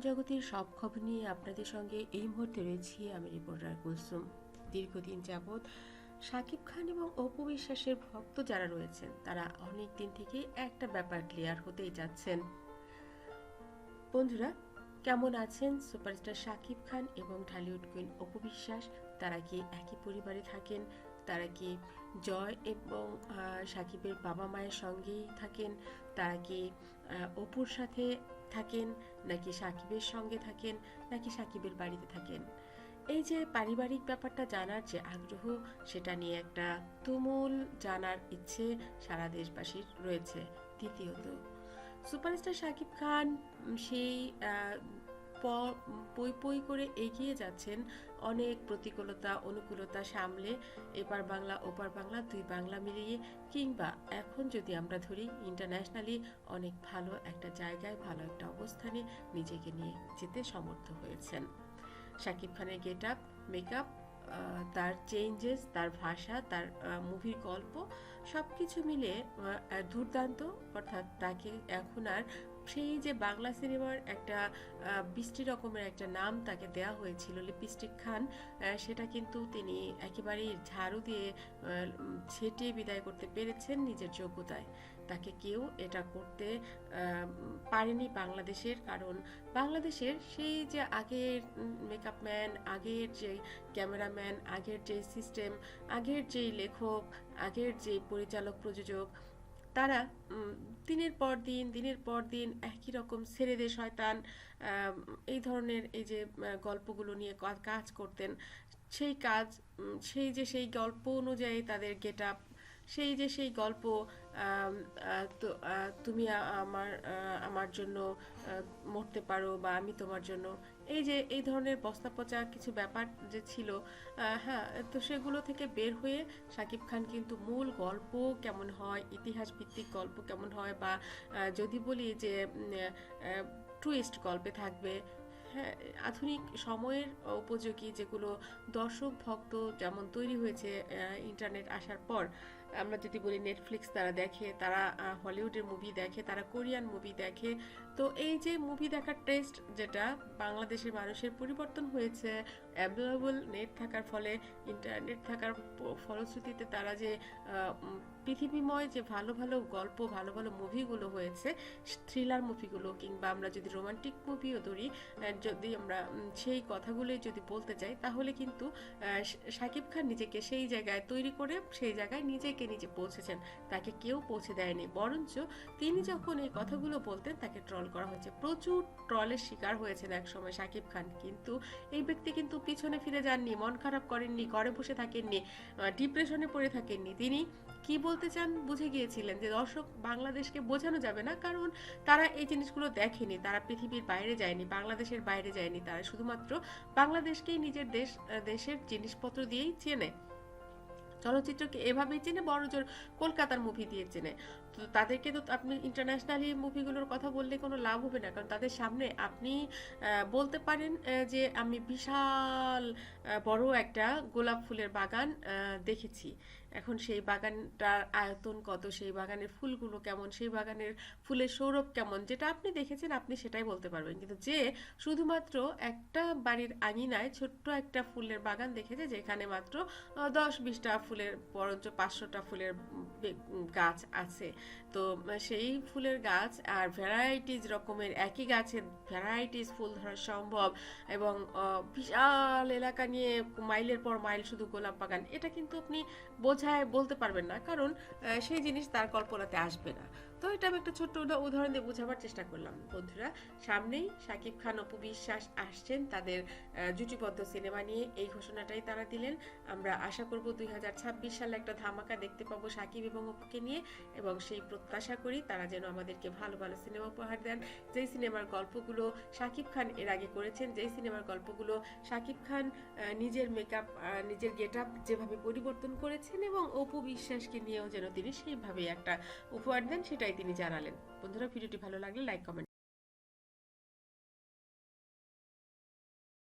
জগতের সব খবর নিয়ে আপনাদের সঙ্গে এই মুহূর্তে রয়েছি আমি রিপোর্টার কুলসুম। দীর্ঘদিন যাবৎ শাকিব খান এবং অপু বিশ্বাসের ভক্ত যারা রয়েছেন, তারা অনেক দিন থেকে একটা ব্যাপার ক্লিয়ার হতেই যাচ্ছেন। বন্ধুরা, কেমন আছেন সুপারস্টার শাকিব খান এবং ঢালিউড কুইন অপু বিশ্বাস? তারা কি একই পরিবারে থাকেন? তারা কি জয় এবং সাকিবের বাবা মায়ের সঙ্গেই থাকেন। তারা কি অপুর সাথে থাকেন, নাকি সাকিবের সঙ্গে থাকেন, নাকি সাকিবের বাড়িতে থাকেন? এই যে পারিবারিক ব্যাপারটা জানার যে আগ্রহ, সেটা নিয়ে একটা তুমুল জানার ইচ্ছে সারা দেশবাসীর রয়েছে। দ্বিতীয়ত, সুপারস্টার শাকিব খান সেই পই পই করে এগিয়ে যাচ্ছেন। অনেক প্রতিকূলতা, অনুকূলতা সামলে এপার বাংলা, ওপার বাংলা, দুই বাংলা মিলিয়ে কিংবা এখন যদি আমরা ধরি ইন্টারন্যাশনালি অনেক ভালো একটা জায়গায়, ভালো একটা অবস্থানে নিজেকে নিয়ে যেতে সমর্থ হয়েছেন। শাকিব খানের গেট আপ মেকআপ তার চেঞ্জেস তার ভাষা, তার মুভির গল্প সব কিছু মিলে দুর্দান্ত। অর্থাৎ তাকে এখন আর সেই যে বাংলা সিনেমার একটা বৃষ্টি রকমের একটা নাম তাকে দেয়া হয়েছিল, লিপস্টিক খান সেটা কিন্তু তিনি একেবারেই ঝাড়ু দিয়ে ছেটিয়ে বিদায় করতে পেরেছেন নিজের যোগ্যতায়। তাকে কেউ এটা করতে পারেনি বাংলাদেশের, কারণ বাংলাদেশের সেই যে আগের মেকআপ ম্যান আগের যে ক্যামেরাম্যান আগের যে সিস্টেম আগের যেই লেখক, আগের যে পরিচালক প্রযোজক তারা দিনের পর দিন, দিনের পর দিন একই রকম ছেড়ে দে শয়তান এই ধরনের এই যে গল্পগুলো নিয়ে কাজ করতেন। সেই কাজ সেই যে, সেই গল্প অনুযায়ী তাদের গেট আপ সেই যে সেই গল্প তুমি আমার আমার জন্য মরতে পারো বা আমি তোমার জন্য, এই যে, এই ধরনের বস্তা পচা কিছু ব্যাপার যে ছিল হ্যাঁ তো সেগুলো থেকে বের হয়ে শাকিব খান কিন্তু মূল গল্প কেমন হয় ইতিহাস ভিত্তিক গল্প কেমন হয় বা যদি বলি যে টুইস্ট গল্পে থাকবে হ্যাঁ আধুনিক সময়ের উপযোগী যেগুলো দর্শক ভক্ত যেমন তৈরি হয়েছে ইন্টারনেট আসার পর আমরা যদি বলি নেটফ্লিক্স তারা দেখে, তারা হলিউডের মুভি দেখে, তারা কোরিয়ান মুভি দেখে, তো এই যে মুভি দেখার টেস্ট যেটা বাংলাদেশের মানুষের পরিবর্তন হয়েছে অ্যাভেলেবল নেট থাকার ফলে ইন্টারনেট থাকার ফলশ্রুতিতে তারা যে পৃথিবীময় যে ভালো ভালো গল্প, ভালো ভালো মুভিগুলো হয়েছে থ্রিলার মুভিগুলো কিংবা আমরা যদি রোমান্টিক মুভিও ধরি যদি আমরা সেই কথাগুলোই যদি বলতে চাই তাহলে কিন্তু শাকিব খান নিজেকে সেই জায়গায় তৈরি করে, সেই জায়গায় নিজেকে নিজে পৌঁছেছেন। তাকে কেউ পৌঁছে দেয়নি। বরঞ্চ তিনি যখন এই কথাগুলো বলতেন, তাকে ট্রল করা হয়েছে। প্রচুর ট্রলের শিকার হয়েছেন একসময় শাকিব খান। কিন্তু এই ব্যক্তি কিন্তু পিছনে ফিরে যাননি, মন খারাপ করেননি, ঘরে বসে থাকেননি ডিপ্রেশনে পড়ে থাকেননি। তিনি কি বলতে চান বুঝে গিয়েছিলেন যে দর্শক, বাংলাদেশকে বোঝানো যাবে না, কারণ তারা এই জিনিসগুলো দেখেনি। তারা পৃথিবীর বাইরে যায়নি, বাংলাদেশের বাইরে যায়নি। তারা শুধুমাত্র বাংলাদেশকেই নিজের দেশ দেশের জিনিসপত্র দিয়েই চেনে। চলচ্চিত্রকে এভাবেই চেনে বড়জোর কলকাতার মুভি দিয়ে চেনে। তো তাদেরকে তো আপনি ইন্টারন্যাশনালি মুভিগুলোর কথা বললে কোনো লাভ হবে না। কারণ তাদের সামনে আপনি বলতে পারেন যে আমি বিশাল বড় একটা গোলাপ ফুলের বাগান দেখেছি। এখন সেই বাগানটার আয়তন কত, সেই বাগানের ফুলগুলো কেমন, সেই বাগানের ফুলের সৌরভ কেমন, যেটা আপনি দেখেছেন আপনি সেটাই বলতে পারবেন। কিন্তু যে শুধুমাত্র একটা বাড়ির আঙিনায় ছোট্ট একটা ফুলের বাগান দেখেছে, যেখানে মাত্র দশ বিশটা ফুলের, বরঞ্চ পাঁচশোটা ফুলের গাছ আছে। তো সেই ফুলের গাছ আর ভ্যারাইটিস রকমের একই গাছের ভ্যারাইটিস ফুল ধরা সম্ভব এবং বিশাল এলাকা নিয়ে মাইলের পর মাইল শুধু গোলাপ বাগান, এটা কিন্তু আপনি বোঝায় বলতে পারবেন না কারণ সেই জিনিস তার কল্পনাতে আসবে না। তো এটা আমি একটা ছোট্ট উদাহরণ দিয়ে বোঝাবার চেষ্টা করলাম। বন্ধুরা, সামনেই শাকিব খান, অপু বিশ্বাস আসছেন তাদের জুটিবদ্ধ সিনেমা নিয়ে। এই ঘোষণাটাই তারা দিলেন। আমরা আশা করব দুই হাজার ছাব্বিশ সালে একটা ধামাকা দেখতে পাবো শাকিব এবং অপুকে নিয়ে এবং সেই প্রত্যাশা করি তারা যেন আমাদেরকে ভালো ভালো সিনেমা উপহার দেন। যেই সিনেমার গল্পগুলো শাকিব খান এর আগে করেছেন, যেই সিনেমার গল্পগুলো শাকিব খান নিজের মেকআপ নিজের গেট আপ যেভাবে পরিবর্তন করেছেন এবং অপু বিশ্বাসকে নিয়েও যেন তিনি সেইভাবেই একটা উপহার দেন, সেটাই তিনি জানালেন। বন্ধুরা ভিডিওটি ভালো লাগলে লাইক কমেন্ট